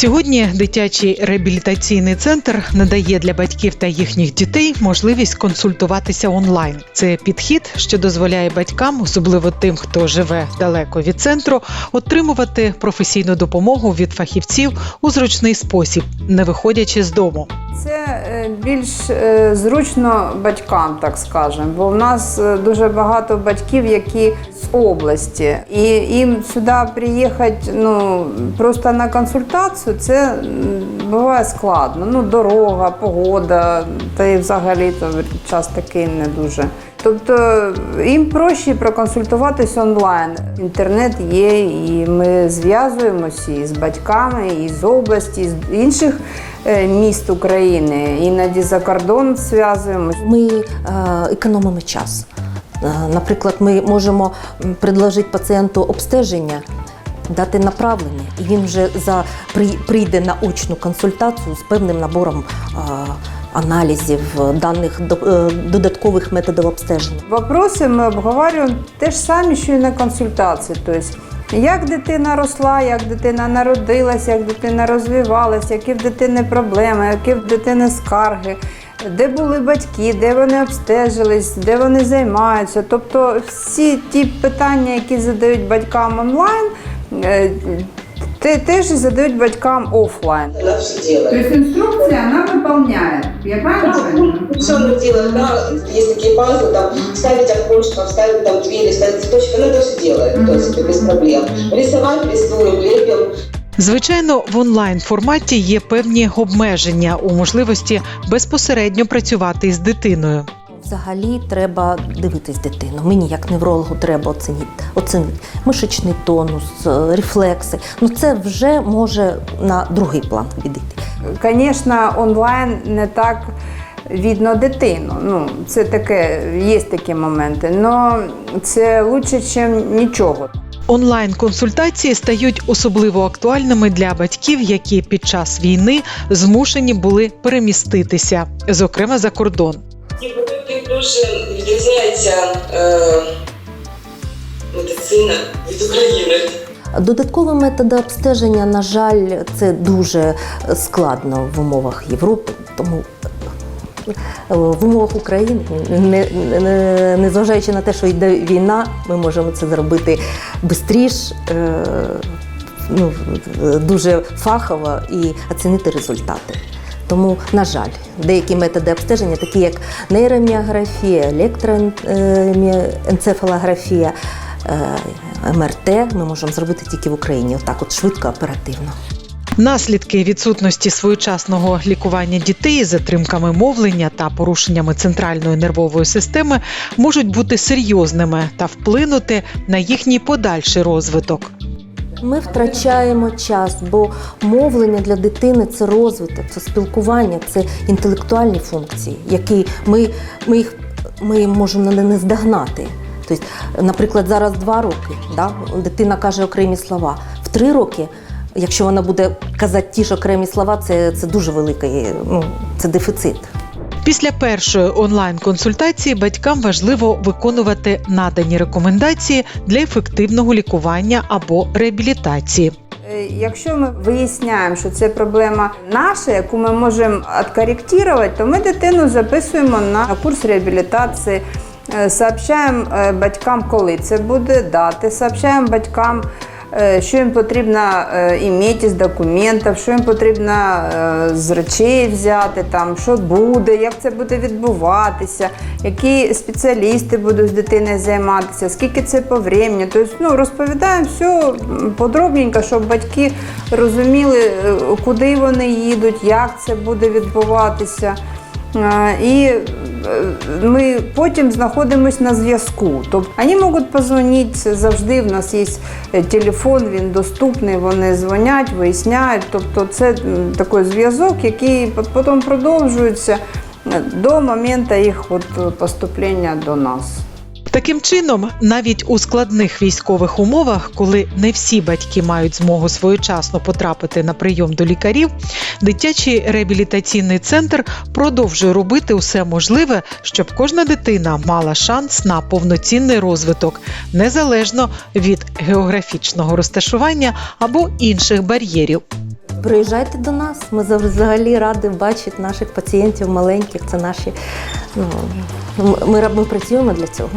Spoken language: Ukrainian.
Сьогодні дитячий реабілітаційний центр надає для батьків та їхніх дітей можливість консультуватися онлайн. Це підхід, що дозволяє батькам, особливо тим, хто живе далеко від центру, отримувати професійну допомогу від фахівців у зручний спосіб, не виходячи з дому. Це е, більш е, зручно батькам, так скажемо, бо в нас е, дуже багато батьків, які з області, і їм сюди приїхати ну, просто на консультацію, це буває складно. Ну, дорога, погода, та й взагалі то час такий не дуже. Тобто їм проще проконсультуватись онлайн. Інтернет є, і ми зв'язуємося і з батьками, і з області, і з інших е, міст України. Іноді за кордон зв'язуємося. Ми е, економимо час. Е, Наприклад, ми можемо предложити пацієнту обстеження, дати направлення, і він вже за, при- прийде на очну консультацію з певним набором е, аналізів, даних до- е, додаткових методів обстеження. Вопроси ми обговорюємо те ж самі, що і на консультації. Тобто, як дитина росла, як дитина народилась, як дитина розвивалась, які в дитини проблеми, які в дитини скарги, де були батьки, де вони обстежились, де вони займаються. Тобто всі ті питання, які задають батькам онлайн, е, те- теж задають батькам офлайн. Она все делает. Тобто інструкція вона виконує. Я правильно Все она делает, да, есть такие пазлы, там, ставить окошко, вставить там двери, ставить цветочки, она это все делает, в принципе, без проблем. Рисовать рисуем, лепим, Звичайно, в онлайн форматі є певні обмеження у можливості безпосередньо працювати із дитиною. Взагалі треба дивитись дитину. Мені як неврологу треба оцінити, оцінити мишечний тонус, е, рефлекси. Ну це вже може на другий план відійти. Звісно, онлайн не так видно дитину. Ну, це таке, є такі моменти, але це краще, ніж нічого. Онлайн-консультації стають особливо актуальними для батьків, які під час війни змушені були переміститися, зокрема за кордон. Дуже відрізняється е, медицина від України. Додаткові методи обстеження, на жаль, це дуже складно в умовах Європи, тому е, в умовах України, не, не, незважаючи на те, що йде війна, ми можемо це зробити швидше, ну, дуже фахово і оцінити результати. Тому, на жаль, деякі методи обстеження, такі як нейроміографія, електроенцефалографія, е, МРТ, ми можемо зробити тільки в Україні, отак от швидко, оперативно. Наслідки відсутності своєчасного лікування дітей з затримками мовлення та порушеннями центральної нервової системи можуть бути серйозними та вплинути на їхній подальший розвиток. Ми втрачаємо час, бо мовлення для дитини це розвиток, це спілкування, це інтелектуальні функції, які ми, ми їх ми можемо не здогнати. Тобто, наприклад, зараз два роки, да, дитина каже окремі слова. В три роки, якщо вона буде казати ті ж окремі слова, це, це дуже великий ну, це дефіцит. Після першої онлайн-консультації батькам важливо виконувати надані рекомендації для ефективного лікування або реабілітації. Е, Якщо ми виясняємо, що це проблема наша, яку ми можемо відкоректувати, то ми дитину записуємо на курс реабілітації, е, сообщаємо е, батькам, коли це буде, дати, сообщаємо батькам, що їм потрібно е, іміти з документів, що їм потрібно е, з речей взяти, там, що буде, як це буде відбуватися, які спеціалісти будуть з дитиною займатися, скільки це по времени. Тобто, ну, розповідаємо все подробненько, щоб батьки розуміли, е, куди вони їдуть, як це буде відбуватися. Е, І е, ми потім знаходимося на зв'язку. Тобто вони можуть позвонити завжди. В нас є е, телефон, він доступний, вони дзвонять, виясняють. Тобто це такий зв'язок, який потім продовжується е, до моменту їх от е, поступлення до нас. Таким чином, навіть у складних військових умовах, коли не всі батьки мають змогу своєчасно потрапити на прийом до лікарів, дитячий реабілітаційний центр продовжує робити усе можливе, щоб кожна дитина мала шанс на повноцінний розвиток, незалежно від географічного розташування або інших бар'єрів. приїжджайте до нас. Ми взагалі раді бачити наших пацієнтів маленьких. Це наші. Ну, ми, ми працюємо для цього.